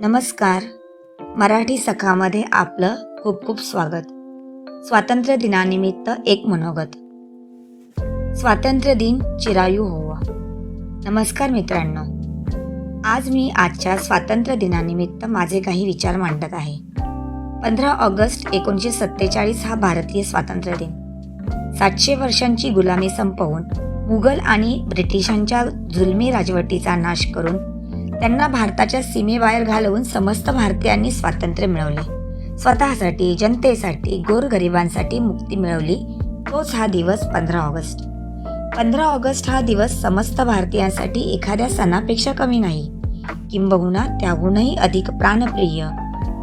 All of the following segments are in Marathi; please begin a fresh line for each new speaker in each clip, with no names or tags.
नमस्कार. मराठी सखामध्ये आपलं खूप खूप स्वागत. स्वातंत्र्य दिनानिमित्त एक मनोगत. स्वातंत्र्य दिन चिरायू होवा. नमस्कार मित्रांनो. आज मी आजच्या स्वातंत्र्य दिनानिमित्त माझे काही विचार मांडत आहे. पंधरा ऑगस्ट एकोणीसशे सत्तेचाळीस हा भारतीय स्वातंत्र्य दिन. सातशे वर्षांची गुलामी संपवून मुघल आणि ब्रिटिशांच्या जुलमी राजवटीचा नाश करून त्यांना भारताच्या सीमेबाहेर घालवून समस्त भारतीयांनी स्वातंत्र्य मिळवले. स्वतःसाठी जनतेसाठी गोरगरिबांसाठी मुक्ती मिळवली. तोच हा दिवस पंधरा ऑगस्ट. पंधरा ऑगस्ट हा दिवस समस्त भारतीयांसाठी एखाद्या सणापेक्षा कमी नाही. किंबहुना त्याहूनही अधिक प्राणप्रिय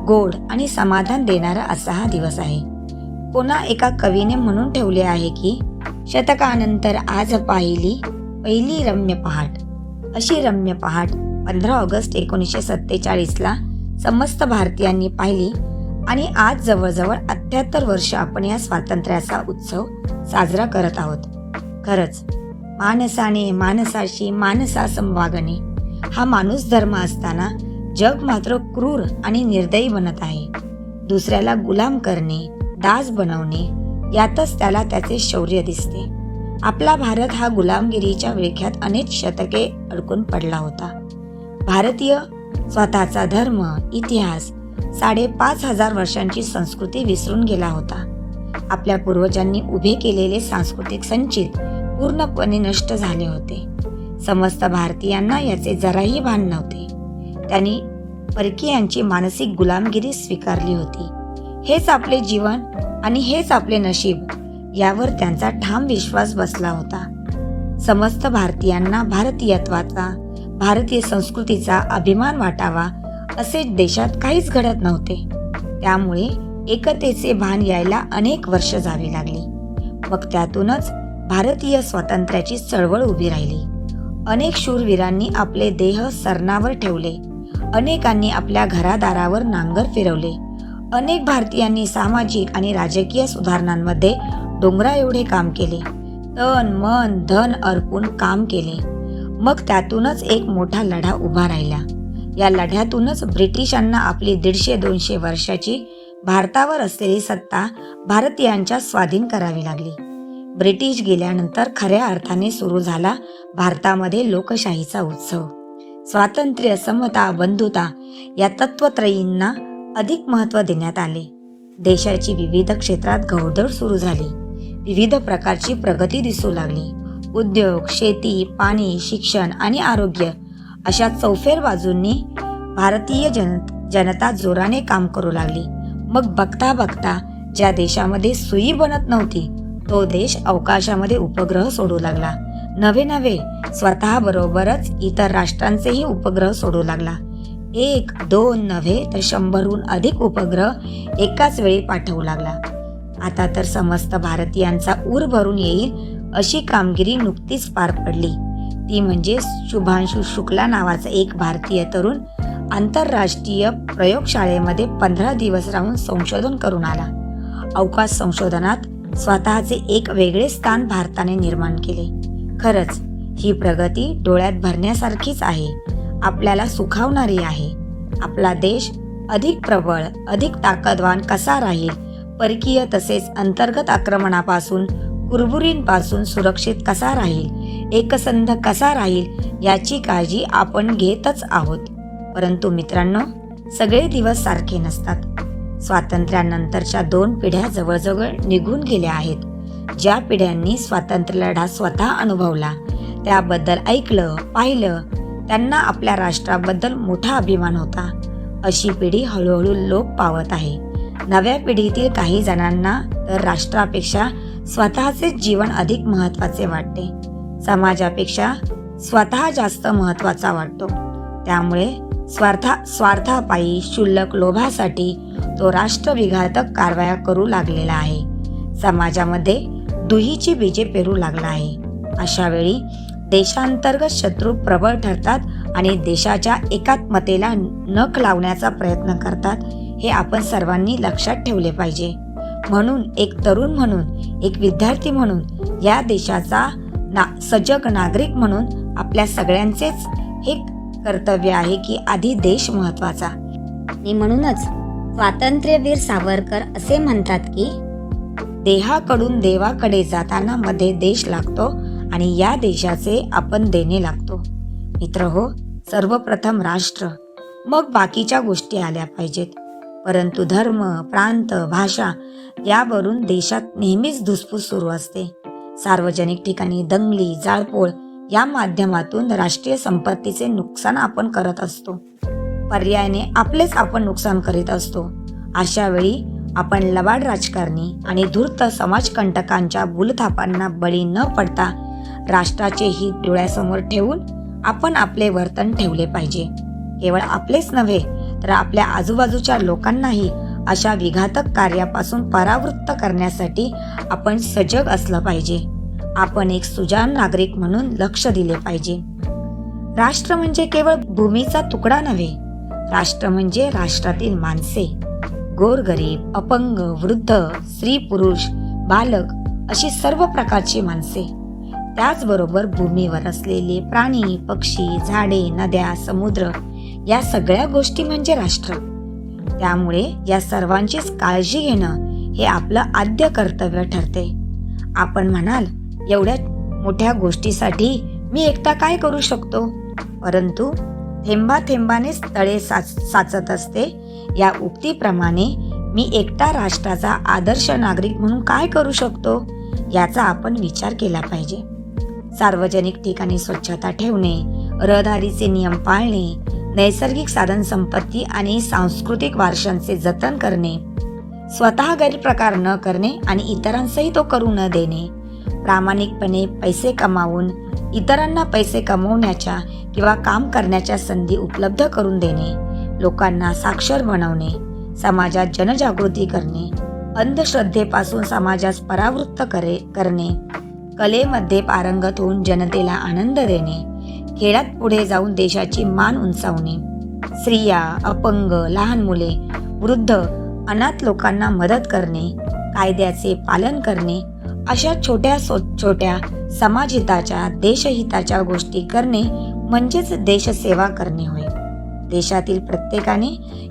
गोड आणि समाधान देणारा असा हा दिवस आहे. पुन्हा एका कवीने म्हणून ठेवले आहे की शतकानंतर आज पाहिली पहिली रम्य पहाट. अशी रम्य पहाट पंधरा ऑगस्ट एकोणीसशे सत्तेचाळीसला समस्त भारतीयांनी पाहिली आणि आज जवळजवळ अठ्याहत्तर वर्ष आपण या स्वातंत्र्याचा उत्सव साजरा करत आहोत. खरंच माणसाने माणसाशी माणसा संवागणे हा माणूस धर्म असताना जग मात्र क्रूर आणि निर्दयी बनत आहे. दुसऱ्याला गुलाम करणे दास बनवणे यातच त्याला त्याचे शौर्य दिसते. आपला भारत हा गुलामगिरीच्या विळख्यात अनेक शतके अडकून पडला होता. भारतीय स्वतःचा धर्म इतिहास साडेपाच हजार वर्षांची संस्कृती विसरून गेला होता. आपल्या पूर्वजांनी उभे केलेले सांस्कृतिक संचित पूर्णपणे नष्ट झाले होते. समस्त भारतीयांना याचे जराही भान नव्हते. त्यांनी परकीयांची मानसिक गुलामगिरी स्वीकारली होती. हेच आपले जीवन आणि हेच आपले नशीब यावर त्यांचा ठाम विश्वास बसला होता. समस्त भारतीयांना भारतीयत्वाचा भारतीय संस्कृतीचा अभिमान वाटावा असे देशात काहीच घडत नव्हते. त्यामुळे एकतेचे भान यायला अनेक वर्ष जावी लागली. मग त्यातूनच भारतीय स्वातंत्र्याची चळवळ उभी राहिली. अनेक शूरवीरांनी आपले देह सरणावर ठेवले. अनेकांनी आपल्या घरादारावर नांगर फिरवले. अनेक भारतीयांनी सामाजिक आणि राजकीय सुधारणांमध्ये डोंगरा एवढे काम केले. तन मन धन अर्पून काम केले. मग त्यातूनच एक मोठा लढा उभा राहिला. या लढ्यातूनच ब्रिटिशांना आपली दीडशे दोनशे वर्षाची भारतावर असलेली सत्ता भारतीयांच्या स्वाधीन करावी लागली. ब्रिटिश गेल्यानंतर खऱ्या अर्थाने सुरू झाला भारतामध्ये लोकशाहीचा उत्सव. स्वातंत्र्य समता बंधुता या तत्वत्रयींना अधिक महत्त्व देण्यात आले. देशाची विविध क्षेत्रात घौदळ सुरू झाली. विविध प्रकारची प्रगती दिसू लागली. उद्योग शेती पाणी शिक्षण आणि आरोग्य अशा चौफेर बाजूंनी भारतीय जन जनता जोराने काम करू लागली. मग बघता बघता ज्या देशामध्ये सुई बनत नव्हती तो देश अवकाशामध्ये उपग्रह सोडू लागला. नवे नवे स्वतः बरोबरच इतर राष्ट्रांचेही उपग्रह सोडू लागला. एक दोन नव्हे तर शंभरहून अधिक उपग्रह एकाच वेळी पाठवू लागला. आता तर समस्त भारतीयांचा ऊर भरून येईल अशी कामगिरी नुकतीच पार पडली. ती म्हणजे शुभांशु शुक्ला नावाचा एक भारतीय तरुण आंतरराष्ट्रीय प्रयोगशाळेमध्ये पंधरा दिवस राहून संशोधन करून आला. अवकाश संशोधनात स्वतःचे एक वेगळे स्थान भारताने निर्माण केले. खरंच ही प्रगती डोळ्यात भरण्यासारखीच आहे. आपल्याला सुखावणारी आहे. आपला देश अधिक प्रबळ अधिक ताकदवान कसा राहील? परकीय तसेच अंतर्गत आक्रमणापासून कुरबुरींपासून सुरक्षित कसा राहील एकसंध कसा राहील याची काळजी आपण घेतच आहोत. परंतु मित्रांनो सगळे दिवस सारखे नसतात. स्वातंत्र्यानंतरच्या दोन पिढ्या जवळजवळ निघून गेल्या आहेत. ज्या पिढ्यांनी स्वातंत्र्य लढा स्वतः अनुभवला त्याबद्दल ऐकलं पाहिलं त्यांना आपल्या राष्ट्राबद्दल मोठा अभिमान होता. अशी पिढी हळूहळू लोप पावत आहे. नव्या पिढीतील काही जणांना तर राष्ट्रापेक्षा स्वतःचे जीवन अधिक महत्त्वाचे वाटते. समाजापेक्षा स्वतः जास्त महत्त्वाचा वाटतो. त्यामुळे स्वार्था स्वार्थापायी क्षुल्लक लोभासाठी तो राष्ट्रविघातक कारवाया करू लागलेला आहे. समाजामध्ये दुहीची बीजे पेरू लागला आहे. अशा वेळी देशांतर्गत शत्रू प्रबळ ठरतात आणि देशाच्या एकात्मतेला नख लावण्याचा प्रयत्न करतात हे आपण सर्वांनी लक्षात ठेवले पाहिजे. म्हणून एक तरुण म्हणून एक विद्यार्थी म्हणून या देशाचा ना सजग नागरिक म्हणून आपल्या सगळ्यांचेच हे कर्तव्य आहे की आधी देश महत्त्वाचा
आणि म्हणूनच स्वातंत्र्यवीर सावरकर असे म्हणतात की
देहाकडून देवाकडे जाताना मध्ये देश लागतो आणि या देशाचे आपण देणे लागतो. मित्र हो सर्वप्रथम राष्ट्र मग बाकीच्या गोष्टी आल्या पाहिजेत. परंतु धर्म प्रांत भाषा यावरून देशात नेहमीच धुसफूस सुरू असते. सार्वजनिक ठिकाणी दंगली जाळपोळ या माध्यमातून राष्ट्रीय संपत्तीचे नुकसान आपण करत असतो. पर्यायाने आपलेच आपण नुकसान करीत असतो. अशा वेळी आपण लबाड राजकारणी आणि धूर्त समाजकंटकांच्या भूलथापांना बळी न पडता राष्ट्राचे हित डोळ्यासमोर ठेवून आपण आपले वर्तन ठेवले पाहिजे. केवळ आपलेच नव्हे तर आपल्या आजूबाजूच्या लोकांनाही अशा विघातक कार्यापासून परावृत्त करण्यासाठी आपण सजग असलं पाहिजे. आपण एक सुजाण नागरिक म्हणून लक्ष दिले पाहिजे. राष्ट्र म्हणजे केवळ भूमीचा तुकडा नव्हे राष्ट्र म्हणजे राष्ट्रातील माणसे. गोरगरीब अपंग वृद्ध स्त्री पुरुष बालक अशी सर्व प्रकारची माणसे. त्याचबरोबर भूमीवर असलेले प्राणी पक्षी झाडे नद्या समुद्र या सगळ्या गोष्टी म्हणजे राष्ट्र. त्यामुळे या सर्वांचीच काळजी घेणं हे आपलं आद्य कर्तव्य ठरते. आपण म्हणाल एवढ्या मोठ्या गोष्टीसाठी मी एकटा काय करू शकतो? परंतु थेंबा थेंबानेच तळे साच साचत असते. या उक्तीप्रमाणे मी एकटा राष्ट्राचा आदर्श नागरिक म्हणून काय करू शकतो याचा आपण विचार केला पाहिजे. सार्वजनिक ठिकाणी स्वच्छता ठेवणे रहदारीचे नियम पाळणे नैसर्गिक साधन संपत्ती आणि सांस्कृतिक वारशांचे जतन करणे स्वतः गैरप्रकार न करणे आणि इतरांसही तो करू न देणे प्रामाणिकपणे पैसे कमावून इतरांना पैसे कमवण्याच्या किंवा काम करण्याच्या संधी उपलब्ध करून देणे लोकांना साक्षर बनवणे समाजात जनजागृती करणे अंधश्रद्धेपासून समाजास परावृत्त करे करणे कलेमध्ये पारंगत होऊन जनतेला आनंद देणे खेळात पुढे जाऊन देशाची मान उंचावणे. स्त्रिया अपंग लहान मुले वृद्ध अनाथ लोकांना मदत करणे कायद्याचे पालन करणे अशा छोट्या सो छोट्या समाजहिताच्या देशहिताच्या गोष्टी करणे म्हणजेच देशसेवा करणे होय. देशातील प्रत्येकाने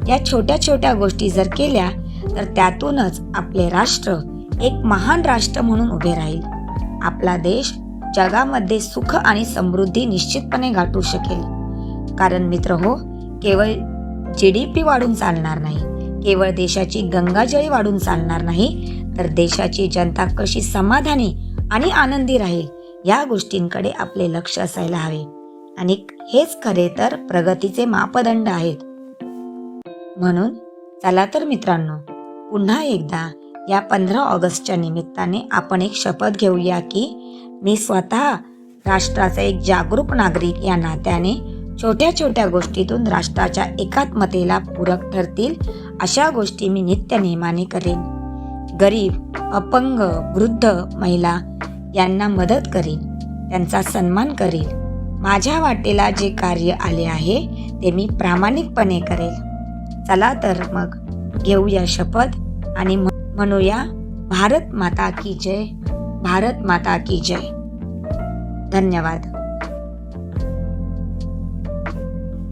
या छोट्या छोट्या गोष्टी जर केल्या तर त्यातूनच आपले राष्ट्र एक महान राष्ट्र म्हणून उभे राहील. आपला देश जगामध्ये सुख आणि समृद्धी निश्चितपणे गाठू शकेल. कारण मित्र हो केवळ जी डी पी वाढून चालणार नाही. केवळ देशाची गंगाजळी वाढून चालणार नाही तर देशाची जनता कशी समाधानी आणि आनंदी राहील या गोष्टींकडे आपले लक्ष असायला हवे. आणि हेच खरे तर प्रगतीचे मापदंड आहेत. म्हणून चला तर मित्रांनो पुन्हा एकदा या पंधरा ऑगस्टच्या निमित्ताने आपण एक शपथ घेऊया की मी स्वतः राष्ट्राचा एक जागरूक नागरिक या नात्याने छोट्या छोट्या गोष्टीतून राष्ट्राच्या एकात्मतेला पूरक ठरतील अशा गोष्टी मी नित्य नेमाने करेन. गरीब अपंग वृद्ध महिला यांना मदत करीन त्यांचा सन्मान करील माझ्या वाटेला जे कार्य आले आहे ते मी प्रामाणिकपणे करेल. चला तर मग घेऊया शपथ आणि म्हणूया भारत माता की जय भारत माता की जय. धन्यवाद.